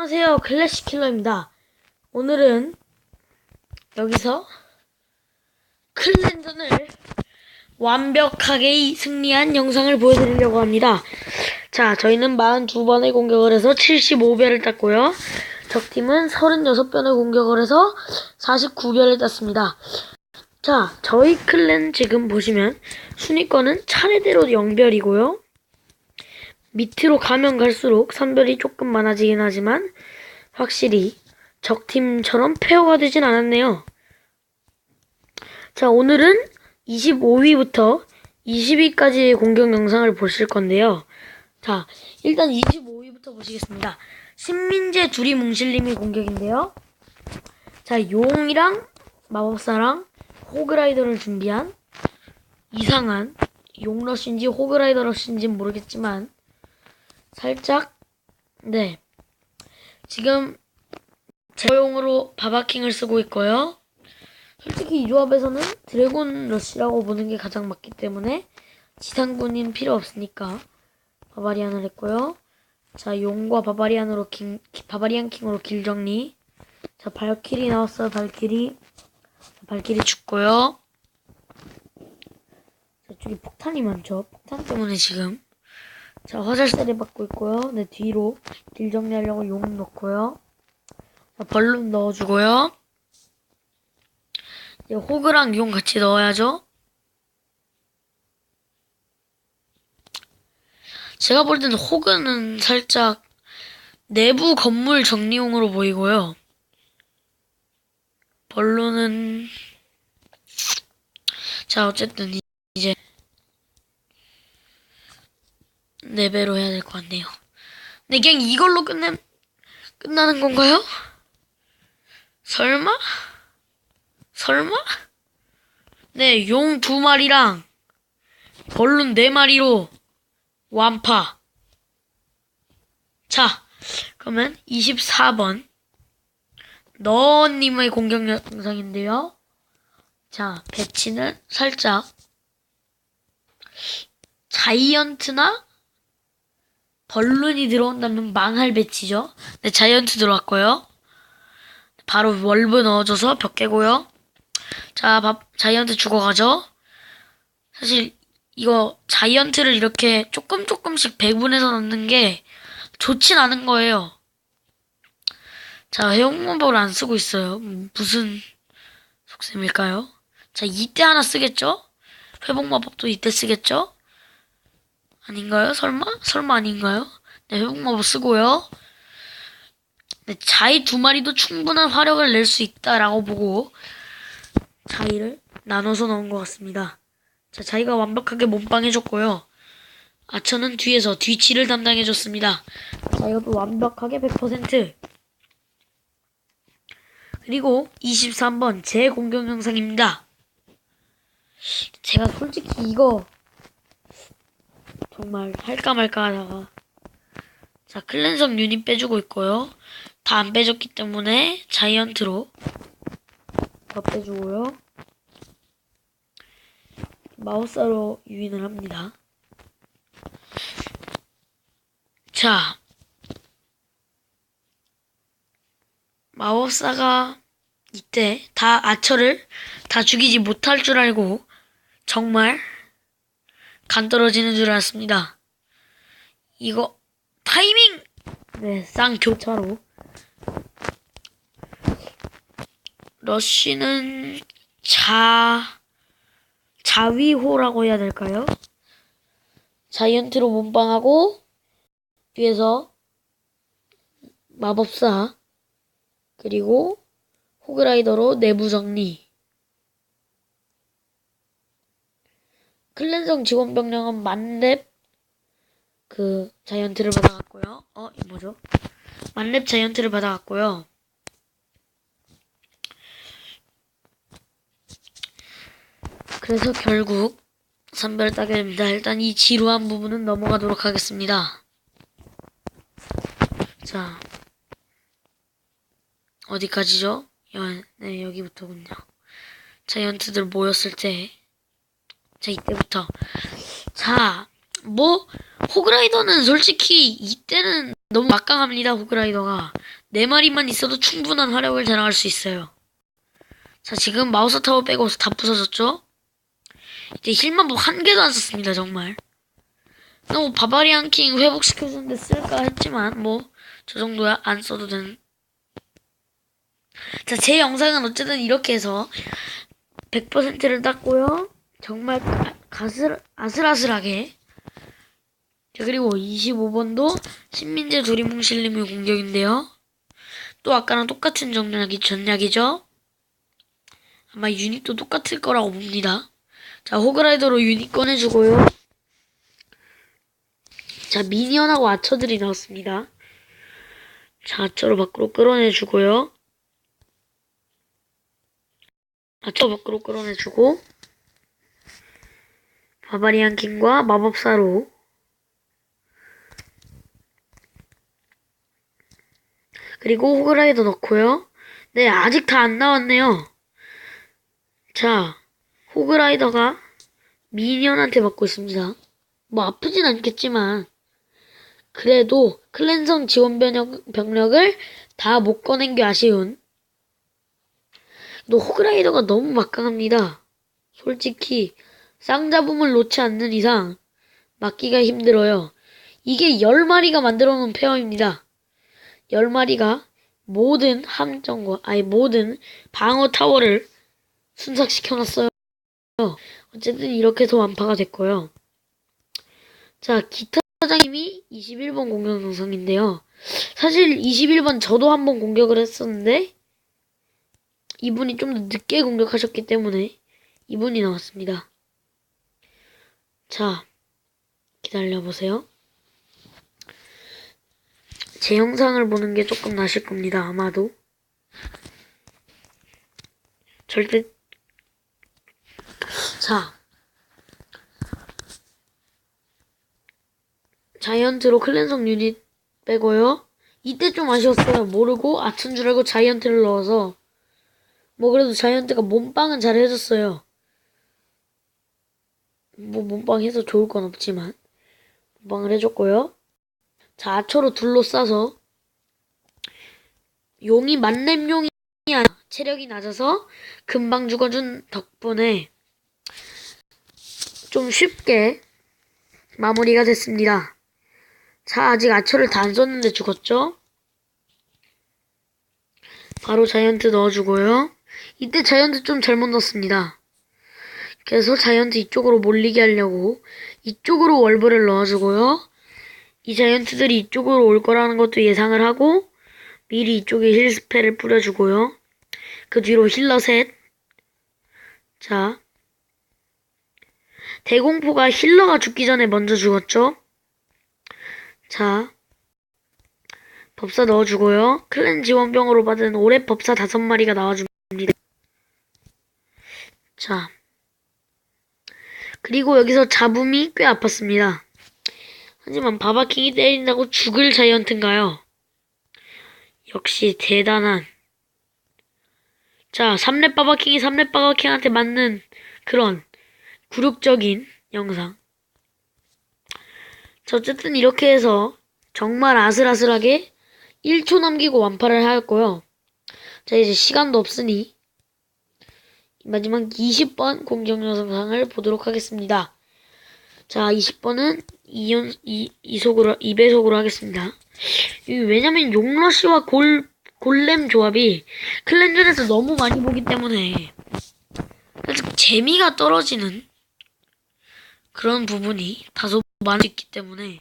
안녕하세요. 클래식 킬러입니다. 오늘은 여기서 클랜전을 완벽하게 승리한 영상을 보여드리려고 합니다. 자, 저희는 42번의 공격을 해서 75별을 땄고요. 적팀은 36번의 공격을 해서 49별을 땄습니다. 자, 저희 클랜 지금 보시면 순위권은 차례대로 0별이고요. 밑으로 가면 갈수록 선별이 조금 많아지긴 하지만 확실히 적팀처럼 페어가 되진 않았네요. 자, 오늘은 25위부터 20위까지의 공격 영상을 보실 건데요. 자, 일단 25위부터 보시겠습니다. 신민재 둘이 뭉실님의 공격인데요. 자, 용이랑 마법사랑 호그라이더를 준비한 이상한 용러쉬인지 호그라이더 러쉬인지 모르겠지만 살짝 네 지금 제어용으로 바바킹을 쓰고 있고요. 솔직히 이 조합에서는 드래곤 러쉬라고 보는 게 가장 맞기 때문에 지상군인 필요 없으니까 바바리안을 했고요. 자 용과 바바리안으로 킹 바바리안 킹으로 길 정리. 자 발키리 나왔어요 발키리. 발키리 죽고요. 저쪽에 폭탄이 많죠. 폭탄 때문에 지금 자, 화살세례 받고 있고요. 네, 뒤로 길 정리하려고 용 넣고요. 자, 벌룬 넣어주고요. 이제 호그랑 용 같이 넣어야죠. 제가 볼 때는 호그는 살짝 내부 건물 정리용으로 보이고요. 벌룬은 자, 어쨌든 이- 이제 네 배로 해야 될 것 같네요. 네, 그냥 이걸로 끝내, 끝나는 건가요? 설마? 설마? 네, 용 두 마리랑 벌룬 네 마리로 완파. 자, 그러면 24번 너님의 공격 영상인데요. 자, 배치는 살짝 자이언트나 벌룬이 들어온다면 망할 배치죠. 네, 자이언트 들어왔고요. 바로 월브 넣어줘서 벽 깨고요. 자, 밥, 자이언트 죽어가죠. 사실 이거 자이언트를 이렇게 조금 조금씩 배분해서 넣는 게 좋진 않은 거예요. 자, 회용모법을 안 쓰고 있어요. 음, 무슨 속셈일까요? 자, 이때 하나 쓰겠죠? 회복마법도 이때 쓰겠죠? 아닌가요? 설마? 설마 아닌가요? 네, 회복마법 쓰고요. 네, 자이 두 마리도 충분한 화력을 낼 수 있다라고 보고 자이를 나눠서 넣은 것 같습니다. 자, 자이가 완벽하게 몸빵해줬고요. 아처는 뒤에서 뒤치를 담당해줬습니다. 자, 이것도 완벽하게 100%. 그리고 23번 제 공격 영상입니다. 제가 솔직히 이거 정말 할까 말까 하다가. 자 클랜섬 유닛 빼주고 있고요. 다 안 빼줬기 때문에 자이언트로 더 빼주고요. 마우스로 유인을 합니다. 자 마법사가 이때 다 아처를 다 죽이지 못할 줄 알고 정말 간 떨어지는 줄 알았습니다. 이거 타이밍 네 쌍교차로 러쉬는 자 자위호라고 해야 될까요? 자이언트로 몸빵하고 뒤에서 마법사 그리고 호그라이더로 내부 정리 클랜성 직원 병력은 만렙 그 자이언트를 받아갔고요. 어, 이 뭐죠? 만렙 자이언트를 받아갔고요. 그래서 결국 선별 따게 됩니다. 일단 이 지루한 부분은 넘어가도록 하겠습니다. 자, 어디까지죠? 여, 네, 여기부터군요. 자이언트들 모였을 때 자, 이때부터. 자, 뭐, 호그라이더는 솔직히 이때는 너무 막강합니다, 호그라이더가. 네 마리만 있어도 충분한 화력을 자랑할 수 있어요. 자, 지금 마우스 타워 빼고 다 부서졌죠? 이제 힐만 뭐한 개도 안 썼습니다, 정말. 너무 바바리안 킹 회복시켜주는데 쓸까 했지만, 뭐, 저 정도야 안 써도 되는. 자, 제 영상은 어쨌든 이렇게 해서 100%를 땄고요. 정말 가, 가슬, 아슬아슬하게. 자, 그리고 25번도 신민재 도리몽실님의 공격인데요. 또 아까랑 똑같은 전략이, 전략이죠. 아마 유닛도 똑같을 거라고 봅니다. 자, 호그라이더로 유닛 꺼내주고요. 자, 미니언하고 아처들이 나왔습니다. 자, 아처로 밖으로 끌어내주고요. 아처 밖으로 끌어내주고 바바리안 킹과 마법사로 그리고 호그라이더 넣고요. 네, 아직 다 안 나왔네요. 자, 호그라이더가 미니언한테 맞고 있습니다. 뭐 아프진 않겠지만 그래도 클랜성 지원 병력, 병력을 다 못 꺼낸 게 아쉬운 또 호그라이더가 너무 막강합니다. 솔직히 쌍잡음을 놓지 않는 이상 막기가 힘들어요. 이게 10마리가 만들어 놓은 페어입니다. 10마리가 모든 함정과 아니 모든 방어 타워를 순삭시켜 놨어요. 어쨌든 이렇게 해서 완파가 됐고요. 자, 기타 사장님이 21번 공격 영상인데요. 사실 21번 저도 한번 공격을 했었는데 이분이 좀 더 늦게 공격하셨기 때문에 이분이 나왔습니다. 자, 기다려보세요. 제 영상을 보는 게 조금 나실 겁니다. 아마도. 절대 자 자이언트로 클랜성 유닛 빼고요. 이때 좀 아쉬웠어요. 모르고 아픈 줄 알고 자이언트를 넣어서 뭐 그래도 자이언트가 몸빵은 잘 해줬어요. 뭐 몸빵 해서 좋을 건 없지만 몸빵을 해줬고요. 자 아처로 둘러싸서 용이 만렙용이 아니라 체력이 낮아서 금방 죽어준 덕분에 좀 쉽게 마무리가 됐습니다. 자, 아직 아처를 다 안 썼는데 죽었죠? 바로 자이언트 넣어주고요. 이때 자이언트 좀 잘못 넣었습니다. 그래서 자이언트 이쪽으로 몰리게 하려고 이쪽으로 월브를 넣어주고요. 이 자이언트들이 이쪽으로 올 거라는 것도 예상을 하고 미리 이쪽에 힐 스펠을 뿌려주고요. 그 뒤로 힐러 셋. 자. 대공포가 힐러가 죽기 전에 먼저 죽었죠? 자. 법사 넣어주고요. 클랜 지원병으로 받은 올해 법사 다섯 마리가 나와줍니다. 자. 그리고 여기서 잡음이 꽤 아팠습니다. 하지만 바바킹이 때린다고 죽을 자이언트인가요? 역시 대단한 자, 3렙 바바킹이 3렙 바바킹한테 맞는 그런 굴욕적인 영상. 자, 어쨌든 이렇게 해서 정말 아슬아슬하게 1초 남기고 완파를 하였고요. 자, 이제 시간도 없으니 마지막 20번 공격 영상을 보도록 하겠습니다. 자, 20번은 2연, 2, 2속으로, 2배속으로 하겠습니다. 왜냐면 용러시와 골, 골렘 조합이 클랜전에서 너무 많이 보기 때문에 재미가 떨어지는 그런 부분이 다소 많이 있기 때문에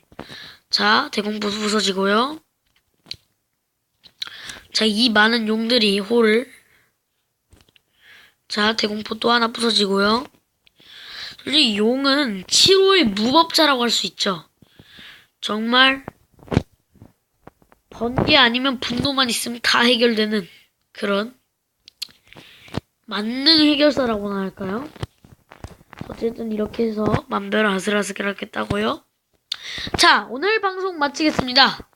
자 대공부 부서지고요 자 이 많은 용들이 홀을 자 대공포 또 하나 부서지고요 솔직히 용은 7호의 무법자라고 할 수 있죠 정말 번개 아니면 분노만 있으면 다 해결되는 그런 만능 해결사라고나 할까요? 어쨌든 이렇게 해서 맘대로 아슬아슬하게 따고요. 자, 오늘 방송 마치겠습니다.